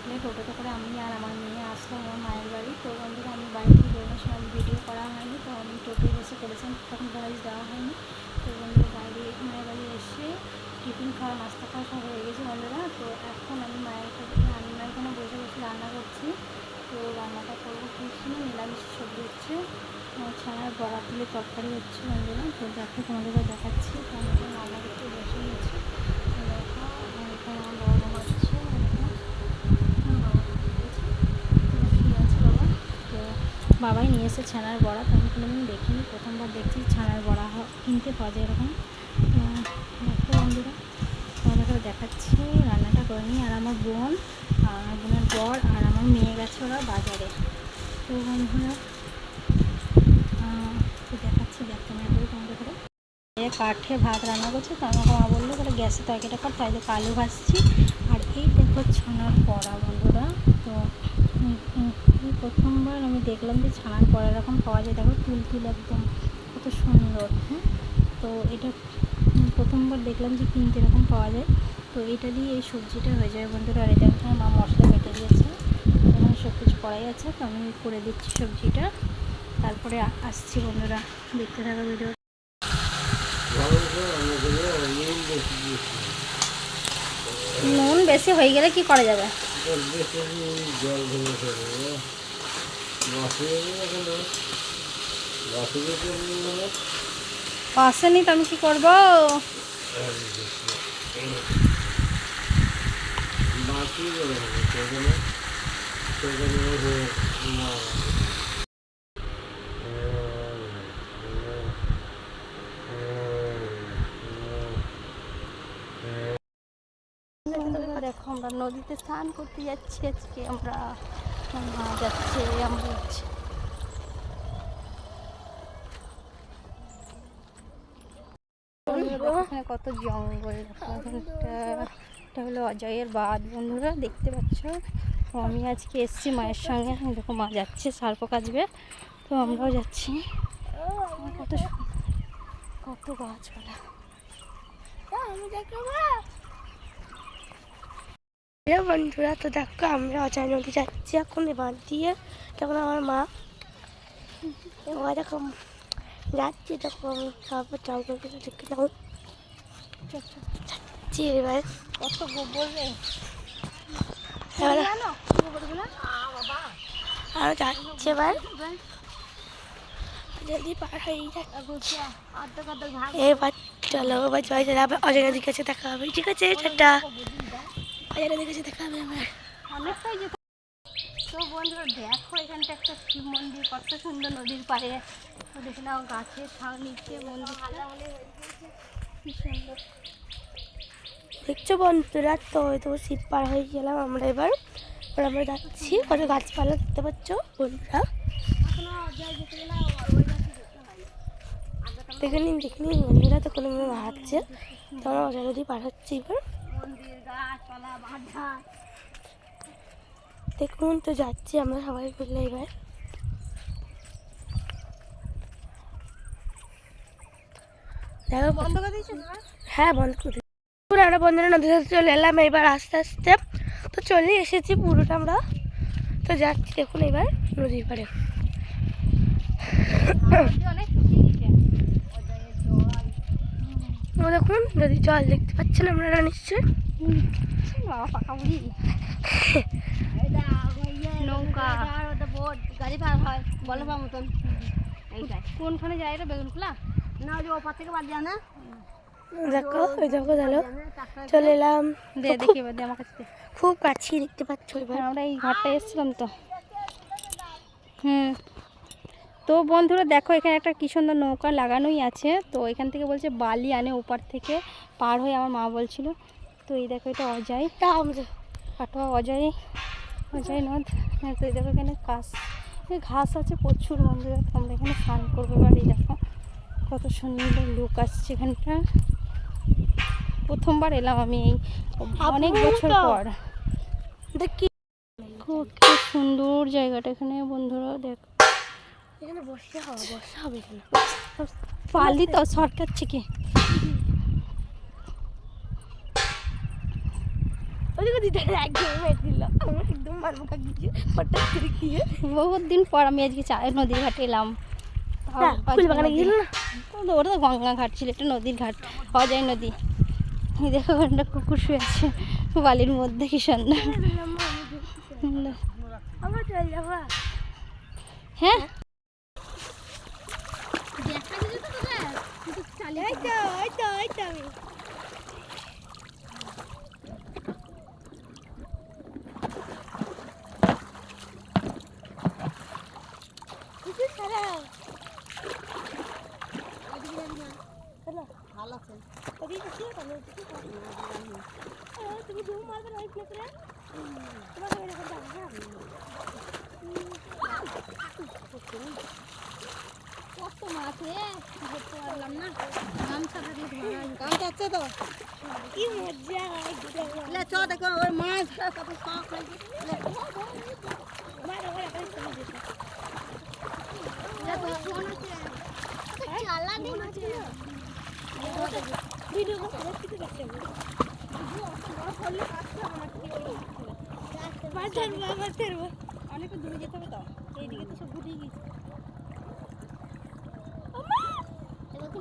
দেখলে টোটোতে করে আমি আর আমার মেয়ে আসলাম আমার মায়ের বাড়ি। তো বন্ধুরা, আমি বাড়ি থেকে বেরোনোর সময় ভিডিও করা হয়নি, তো আমি টোটোয় বসে করেছিলাম, তখন ভয়েস দেওয়া হয়নি। তো বন্ধুরা, বাইরে মায়ের বাড়ি এসে টিফিন খাওয়া, নাস্তা খাওয়া সব হয়ে গেছে বন্ধুরা। তো এখন আমি মায়ের কাছে মায়ের এখানে বসে বসে রান্না করছি। তো রান্নাটা করব কি ছিল নিরামিষ সবজি হচ্ছে। ছানার বড়া তুলে তরকারি হচ্ছে বন্ধুরা। তো দেখো তোমাদেরকে দেখাচ্ছি তো আমি এখন রান্না করতে বসে গেছি তো দেখো আমার এখানে আমার বাবা মা হচ্ছে বাবা তো বাবাই নিয়ে এসে ছানার বড়া, তো আমি কোনোদিন দেখিনি, প্রথমবার দেখছি ছানার বড়া কিনতে পাওয়া যায় এরকম। তো বন্ধুরা তোমাদের করে দেখাচ্ছি, রান্নাটা করে নিই আর আমার বোন, আর আমার বোনের বর, আর আমার মেয়ে গেছে ওরা বাজারে। তো বন্ধুরা তো দেখাচ্ছি দেখ ক্যামেরা তোমাদের করে কাঠে ভাত রান্না করছে, তো আমাকে মা বলল করে গ্যাসে তরকারিটা কর তাই দেখো আলু ভাজছি। আর এই দেখো ছানার পড়া বন্ধুরা, তো প্রথমবার আমি দেখলাম যে ছানার পড়া এরকম পাওয়া যায়। দেখো তুল তুল একদম, কত সুন্দর হ্যাঁ? তো এটা প্রথমবার দেখলাম যে কিনতে এরকম পাওয়া যায়। তো এটা দিয়ে এই সবজিটা হয়ে যাবে বন্ধুরা। আর এটা এখানে মা মশলা বেটে দিয়েছে। এখানে সব কিছু করাই আছে, তো আমি করে দিচ্ছি সবজিটা। তারপরে আসছি বন্ধুরা। দেখতে থাকো ভিডিও। নুন বেশি হয়ে গেলে কি করা যাবে? আসেনি তো আমি কি করব? দেখো আমরা নদীতে স্নান করতে যাচ্ছি আজকে আমার মা যাচ্ছে আমরা যাচ্ছি। এখানে কত জঙ্গল এটা হলো অজয়ের বাঁধ, বন্ধুরা, দেখতে পাচ্ছ? আমি আজকে এসেছি মায়ের সঙ্গে, দেখো মা যাচ্ছে সার্প কাজবে তো আমরাও যাচ্ছি। কত কত গাছপালা। হ্যালো বন্ধুরা তো দেখো আমরা অজয় নদী যাচ্ছি এখন বাঁধ দিয়ে তখন আমার মা। এবার দেখো যাচ্ছি তখন তারপর জঙ্গল দেখে যাও যাচ্ছি এবার। কত গোবর রে। আর যাচ্ছি এবার। যদি পার হয়ে যাচ্ছে। এবার চলো এবার জয় চলে আবার অজয় নদীর কাছে দেখা হবে ঠিক আছে টাটা। অজয় নদীর কাছে দেখা হবে আমার অনেকটাই যেতে তো বন্ধুরা দেখো এখানটা একটা শিব মন্দির কত সুন্দর নদীর পাড়ে। দেখে নাও গাছের ছাউ নিচে মন্দিরটা। কি সুন্দর। দেখছ বন্ধুরা তো তো শীত পার হয়ে গেলাম আমরা এবার। এবার আমরা যাচ্ছি কত গাছপালা দেখতে পাচ্ছ বন্ধুরা? দেখে নিন দেখে নিন বন্ধুরা তো কোনো হাঁটছে তো আমরা অজয় নদী পার হচ্ছি এবার। মন্দির দেখুন তো যাচ্ছি আমরা সবাই মিলে এবার। দেখো বন্ধ করে দিয়েছিস হ্যাঁ বন্ধ করে পুরো আমরা বন্ধুরা নদীর সাথে চলে এলাম এবার আস্তে আস্তে। তো চলে এসেছি পুরোটা আমরা। তো যাচ্ছি দেখুন এবার নদীর পাড়ে। অনেক শুকিয়ে গেছে অজয়ের জল ও দেখুন নদীর জল দেখতে পাচ্ছেন আপনারা নিশ্চয়ই। নৌকা। গাড়ি পার হয় বলো পা মতন কোনখানে যায় রে বেগুন খোলা? না ওই ওপার থেকে বাদ যায় না? দেখো ওই দেখো চলো। চলে এলাম। দে দেখি এবার আমার কাছে খুব কাছে দেখতে পাচ্ছ এবার। হ্যাঁ, আমরা এই ঘরটা এসেছিলাম তো। হুম। তো বন্ধুরা দেখো এখানে একটা কি সুন্দর নৌকা লাগানোই আছে। তো এখান থেকে বলছে বালি আনে ওপার থেকে পার হয়ে আমার মা বলছিল। তো এই দেখো এটা অজয়। কাটোয়া অজয় অজয় নদ। হ্যাঁ তো এই দেখো এখানে এই ঘাস আছে প্রচুর বন্ধুরা। তো আমরা এখানে স্নান করব এবার এই দেখো। কত সুন্দর লুক আসছে এখানটা। প্রথমবার এলাম আমি এই অনেক বছর পর। খুব সুন্দর জায়গাটা এখানে বন্ধুরা দেখ। এখানে হবে এখানে। পালি তো শর্টকাট থেকে। বহুত দিন পর আমি আজকে নদীর ঘাটে এলাম। ওটা তো গঙ্গা ঘাট ছিল এটা নদীর ঘাট অজয় নদী। দেখো ওখানটা কুকুর শুয়ে আছে বালির মধ্যে কি সুন্দর। সুন্দর। হ্যাঁ এই তো এই তো এই তো আমি তুমি দু মারবে ওই প্লেটে তোমাকে এরকম যাবে কত মাছ রে ধরতে পারলাম না। গামছা থাকলে ধরা গামছা আছে তো। কি মজা লে চ দেখো ওই মাছ কত শখ হয়েছে। মার ওরা করে চলে যেতে ভিডিও মাছ ধরবো অনেক দূরে যেতে হবে তো। এইদিকে তো সব ঘুরিয়ে গেছে কিন্তু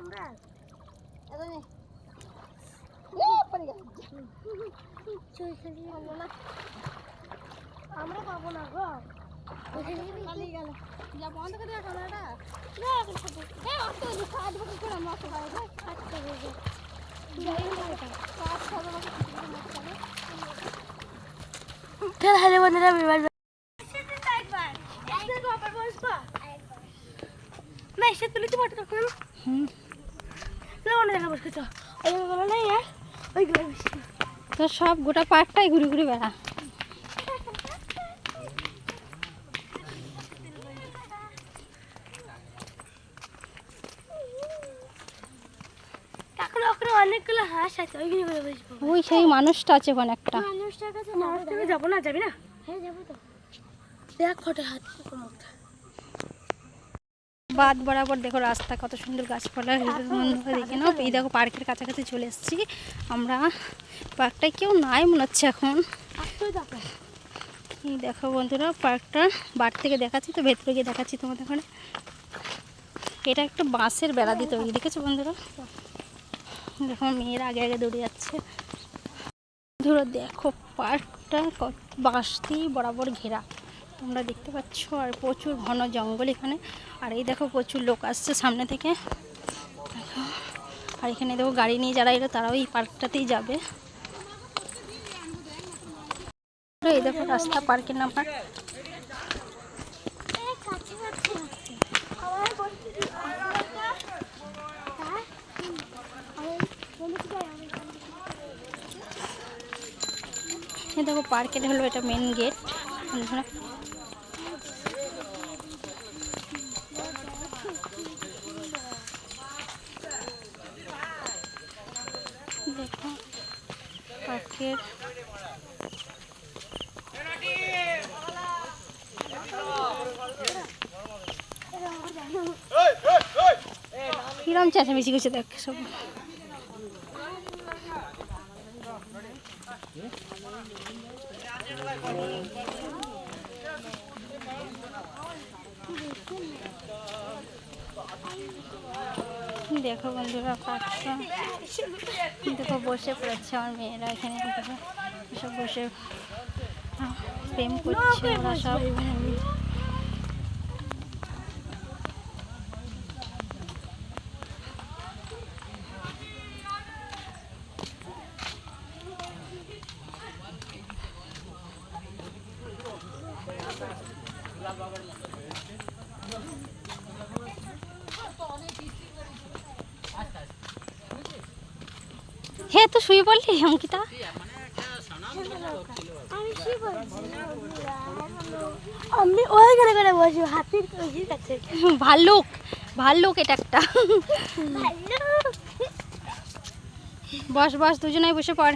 খাবে মাছ খাবে চল হ্যালো বন্ধুরা বিমান না এসে তুলে তো ফটো হুম না অন্য জায়গায় বসে তো ওই বলো না ইয়ার ওইগুলো বেশি তো সব গোটা পার্কটাই ঘুরে ঘুরে বেড়া। অনেকগুলো হাঁস আছে ওইগুলো করে বসবো। ওই সেই মানুষটা আছে ওখানে একটা। মানুষটার কাছে যাব না। যাবি না হ্যাঁ যাব তো। দেখ ফটো হাত মুখটা বাদ বরাবর দেখো রাস্তা কত সুন্দর গাছপালা বন্ধুরা দেখে নাও। এই দেখো পার্কের কাছাকাছি চলে এসেছি। আমরা পার্কটায় কেউ নাই মনে হচ্ছে এখন। দেখো এই দেখো বন্ধুরা পার্কটা বার থেকে দেখাচ্ছি তো ভেতরে গিয়ে দেখাচ্ছি তোমাদের ওখানে। এটা একটা বাঁশের বেড়া দিতে হবে দেখেছ বন্ধুরা? দেখো মেয়েরা আগে আগে দৌড়ে যাচ্ছে। বন্ধুরা দেখো পার্কটা কত বাঁশ দিয়ে বরাবর ঘেরা। তোমরা দেখতে পাচ্ছ, আর প্রচুর ঘন জঙ্গল এখানে। আর এই দেখো, প্রচুর লোক আসছে সামনে থেকে। আর এখানে দেখো, গাড়ি নিয়ে যারা এলো, তারাও এই পার্কটাতেই যাবে। এই দেখো, রাস্তা, পার্কের নাম্বার। দেখো, পার্কের হলো এটা মেন গেট দেখো পার্কের কিরম চেঁচামেচি করছে দেখ সব দেখো বন্ধুরা পাচ্ছ দেখো, বসে পড়েছে আমার মেয়েরা এখানে সব বসে প্রেম করছে, ওরা সব। হে তো শুয়ে পড়লি অঙ্কিতা? আমি ওইখানে করে বসি হাতির ভাল্লুক ভাল্লুক এটা একটা। বস বস দুজনে বসে পড়।